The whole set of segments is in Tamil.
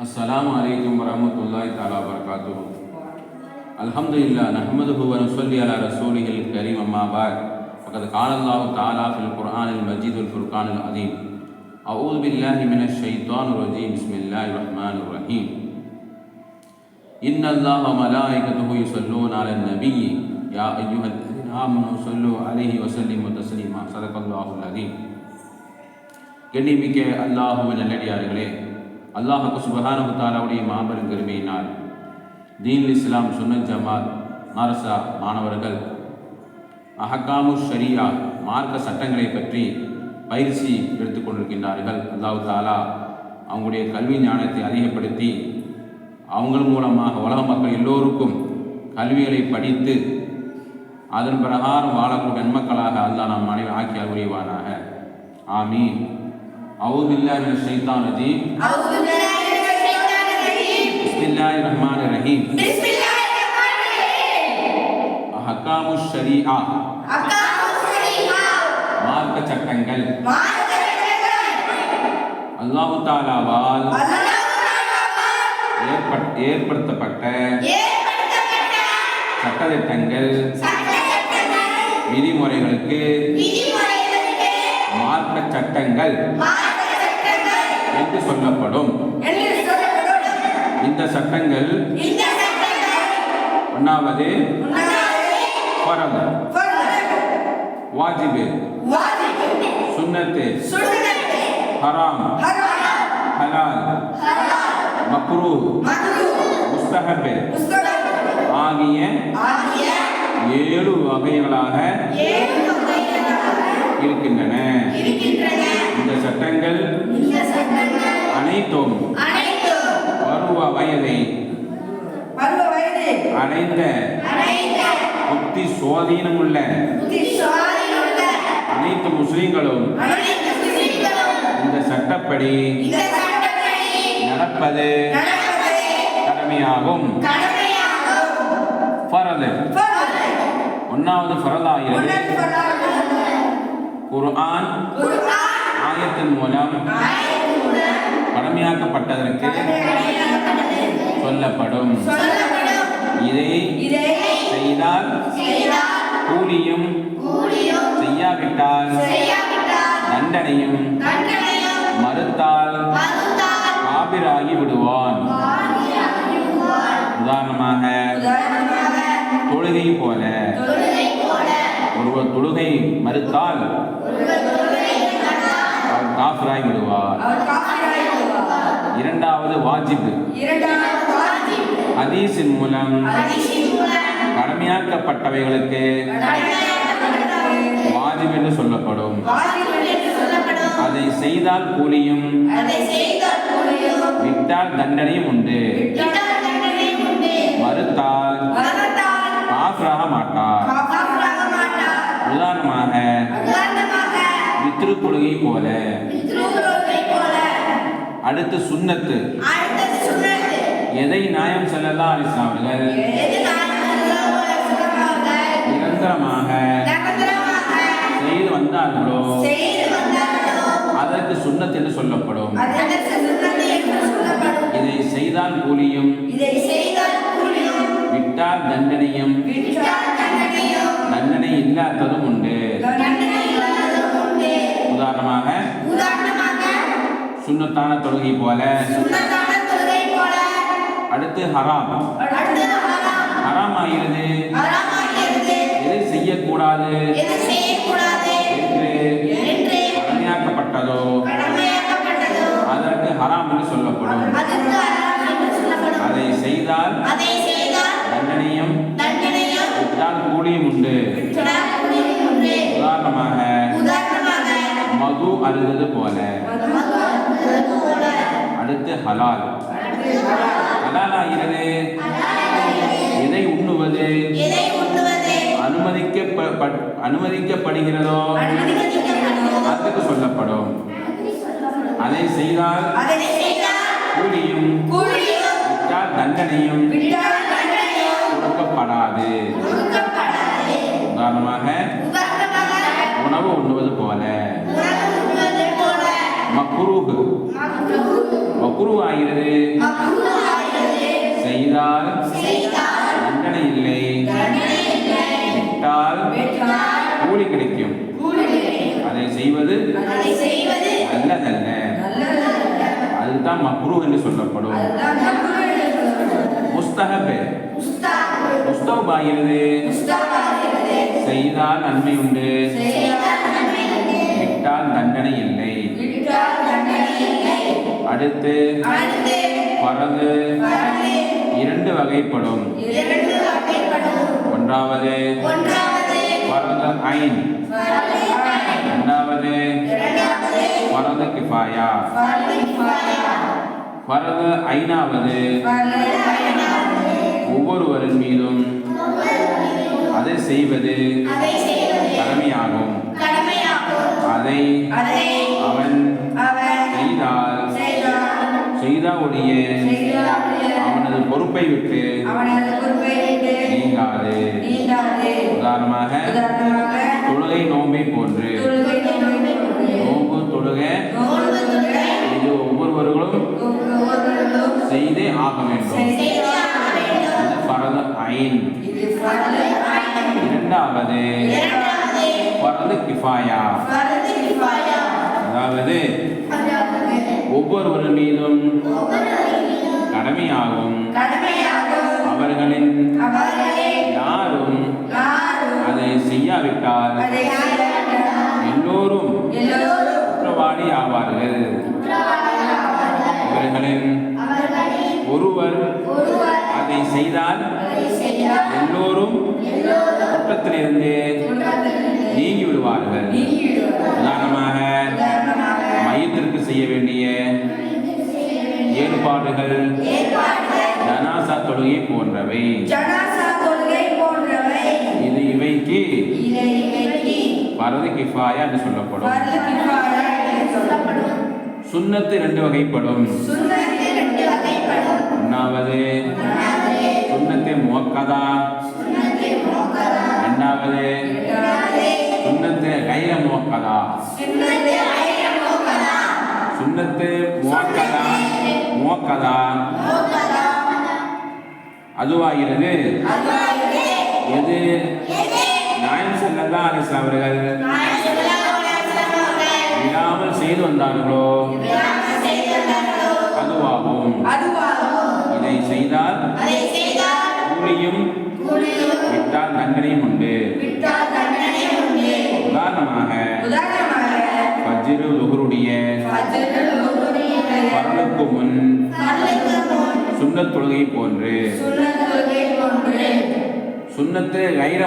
السلام عليكم ورحمة الله تعالى وبركاته الحمد لله نحمده ونصلي على رسوله الكريم أما بعد فقد قال الله تعالى في القرآن المجيد والفرقان العظيم أعوذ بالله من الشيطان الرجيم بسم الله الرحمن الرحيم إن الله وملائكته يصلون على النبي يا أيها الذين آمنوا صلوا عليه وسلموا تسليما صدق الله العظيم கண்ணிமிக்க அல்லாஹுவின் நல்லடியார்களே அல்லாஹுக்கு சுபஹானஹு தாலாவுடைய மாபெரும் கருமையினால் தீன் இஸ்லாம் சுன்னத் ஜமாத் மாரசா மாணவர்கள் அஹக்காமு ஷரியா மார்க்க சட்டங்களை பற்றி பயிற்சி எடுத்துக்கொண்டிருக்கின்றார்கள் அல்லாஹு தாலா அவங்களுடைய கல்வி ஞானத்தை அதிகப்படுத்தி அவங்கள் மூலமாக உலக மக்கள் எல்லோருக்கும் கல்விகளை படித்து அதன் பிரகாரம் வாழக்கூடிய நன்மக்களாக அல்லாஹ் நம் அனைவரும் ஆக்கி அறிவானாக ஆமீன். أعوذ بالله من الشيطان الرجيم أعوذ بالله من الشيطان الرجيم بسم الله الرحمن الرحيم بسم الله الرحمن الرحيم أحكام الشريعة أقام الشريعة மார்க்க சட்டங்கள் மார்க்கசட்டங்கள் அல்லாஹு தாலாவால் அல்லாஹ் ஏற்பட் ஏற்படுத்தப்பட்ட ஏற்படுத்தப்பட்ட சட்டத்திட்டங்கள் சட்டத்திட்டங்கள் விதிமுறைகளுக்கு விதிமுறைகளுக்கு மார்க்க சட்டங்கள் என்று சொல்லப்படும். இந்த சட்டங்கள் ஒன்றாவது ஃபர்து வாஜிபு. சுன்னத்து சுன்னத் ஹராம். ஹலால். மக்ரூ. முஸ்தஹப். ஆகிய ஆகிய ஏழு வகைகளாக ஏழு வகைகளாக இருக்கின்றன. இந்த சட்டங்கள் அனைத்தும் பருவ வயதை அடைந்த புத்தி சுவாதீனமுள்ள அனைத்து முஸ்லிம்களும் இந்த சட்டப்படி நடப்பது கடமையாகும். ஒன்றாவது ஃபரதாகிறது குர்ஆன் ஆயத்தின் மூலம் கடமையாக்கப்பட்டதற்கு கடமையாக்கப்பட்டது சொல்லப்படும். இதை செய்தால் கூலியும் செய்யாவிட்டால் தண்டனையும் மறுத்தால் காபிராகி விடுவான். உதாரணமாக தொழுகை போல ஒருவர் தொழுகை மறுத்தால் காபிராகி விடுவார். இரண்டாவது வாஜிப். ஹதீஸின் மூலம் கடமையாக்கப்பட்டவைகளுக்கு வாஜிப் என்று சொல்லப்படும். அதை செய்தால் கூலியும் விட்டால் தண்டனையும் உண்டு. மறுத்தால் காபிராக மாட்டார். உதாரணமாக உதாரணமாக வித்ரு தொழுகை போல அடுத்து சுன்னத்து. எதை நியாயம் செல்லலாம் அலிஸ்லாம் அவர்கள் எது நாயகம் அவர்கள் நிரந்தரமாக செய்து வந்தார்களோ அதற்கு சுன்னத் என்று சொல்லப்படும். இதை செய்தால் கூலியும் விட்டால் தண்டனையும் இல்லாததும் உண்டு. உதாரணமாக சுன்னத்தான தொழுகை போல. அடுத்து ஹராம். ஹராம். ஆகிறது. எதை செய்யக்கூடாது? என்று கடமையாக்கப்பட்டதோ? அதற்கு ஹராம் என்று சொல்லப்படும். அதை செய்தால் மது அருந்தது போல. அடுத்து ஹலால். ஹலால் ஆகிறது எதை உண்ணுவது? அனுமதிக்க அனுமதிக்கப்படுகிறதோ? அதுக்கு சொல்லப்படும். அதை செய்தால் கூலியும் விட்டால் தண்டனையும் கொடுக்கப்படாது. உதாரணமாக உணவு உண்ணுவது போல. மக்ரூஹ் மக்ரூ ஆகிறது செய்தால் தண்டனை இல்லை. விட்டால் கூலி கிடைக்கும். அதை செய்வது நல்லதல்ல. அதுதான் மக்ரூ என்று சொல்லப்படும். முஸ்தஹப். முஸ்தாபு முஸ்தப் ஆகிறது செய்தால் நன்மை உண்டு. விட்டால் தண்டனை இல்லை. அடுத்து வரது இரண்டு வகைப்படும். ஒன்றாவது பரது ஐன். இரண்டாவது பரது கிஃபாயா. பரது ஐனாவது ஒவ்வொருவரின் மீதும் அதை செய்வது கடமையாகும். அதை அவன் செய்தால் செய்தா ஒழிய செய்தால் அவனது பொறுப்பை விட்டு நீங்காது. உதாரணமாக தொழுகை நோம்பை போன்று. நோம்பு தொழுகை. இது ஒவ்வொருவர்களும் செய்தே ஆக வேண்டும். இது பரது ஐன். இரண்டாவது பரது கிஃபாயா. அதாவது ஒவ்வொருவர் மீதும் கடமையாகும் அவர்களின் அவர்களே யாரும் அதை செய்யாவிட்டால் எல்லோரும் குற்றவாளி ஆவார்கள் அவர்களில் ஒருவர் அதை செய்தால் எல்லோரும் குற்றத்திலிருந்து குற்றத்திலிருந்து நீங்கி விடுவார்கள் செய்ய வேண்டிய ஏற்பாடுகள் ஜனாசா தொழுகை போன்றவை. இது இவைக்கு பரது கிஃபாயா என்று சொல்லப்படும். சுன்னத்து ரெண்டு வகைப்படும். ஒன்றாவது சுன்னத்து முவக்கதா. இரண்டாவது சுன்னத்து கைர முவக்கதா. சுன்னத்து முவக்கதா முவக்கதா முவக்கதா அதுவாகிறது. எது? நாயம் செல்லல்லா அலிஸ் அவர்கள். விடாமல் செய்து வந்தார்களோ? அதுவாகும். இதை செய்தால் அதை செய்தால் கூலியும் கூலியும் விட்டால் தண்டனையும் உண்டு. பரலுக்கு முன் சுன்னத் தொழுகை போன்று சுன்னத்து கைர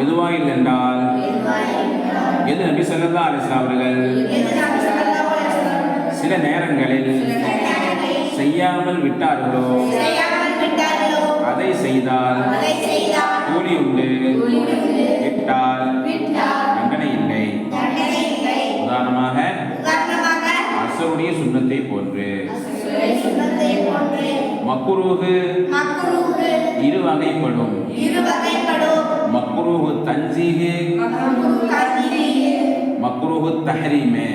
எதுவாயில் என்றால் எதுவாயிருந்தால் எது நபி அலைஹி வஸல்லம் அவர்கள் சில நேரங்களில் செய்யாமல் விட்டார்களோ அதை செய்தால் கூலி உண்டு. விட்டால் தண்டனை இல்லை உதாரணமாக அசருடைய சுண்ணத்தை போன்று. மக்குரூகு இரு வகைப்படும். மக்குரூகு தஞ்சீகு. மக்குருகு தஹரீமே.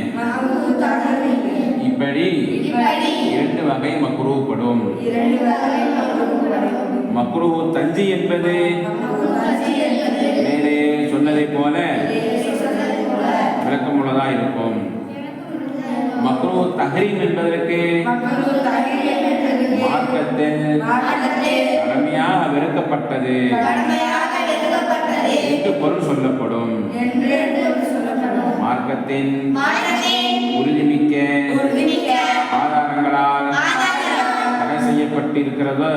இப்படி இரண்டு வகை மக்குருப்படும் இரண்டு தஞ்சி என்பது மேலே சொன்னதை போல சொன்னது போல இருக்கும் வக்ஃபு தஹரீம் என்பதற்கு மார்க்கத்தில் கடமையாக வெறுக்கப்பட்டது. என்று பொருள் சொல்லப்படும். மார்க்கத்தின் உறுதிமிக்க ஆதாரங்களால் தடை செய்யப்பட்டிருக்கிறதோ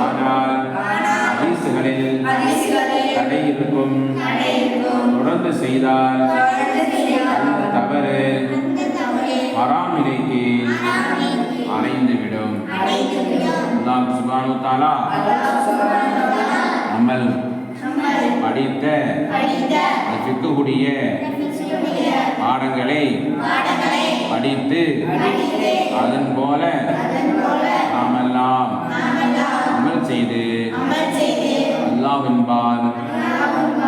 ஆனால் அரிசுகளில் தடை இருக்கும். தொடர்ந்து செய்தால் ஹராம் இலைக்கு அடைந்துவிடும் அடைந்துவிடும். அல்லாஹ் சுப்ஹானஹு வ படித்த படித்த பாடங்களை படித்து அதன் போல நாமெல்லாம் அமல் செய்து அல்லாவின்பால்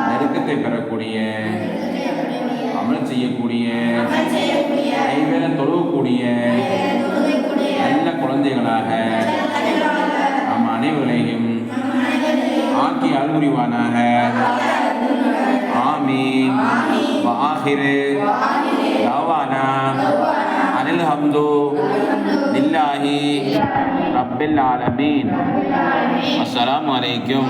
நெருக்கத்தை பெறக்கூடிய அமல் செய்யக்கூடிய அயல தொழுவக்கூடிய நல்ல குழந்தைகளாக நம் அனைவரையும் ஆக்கி அல்முறிவானாக آمين وآخر دعوانا أن الحمد لله رب العالمين السلام عليكم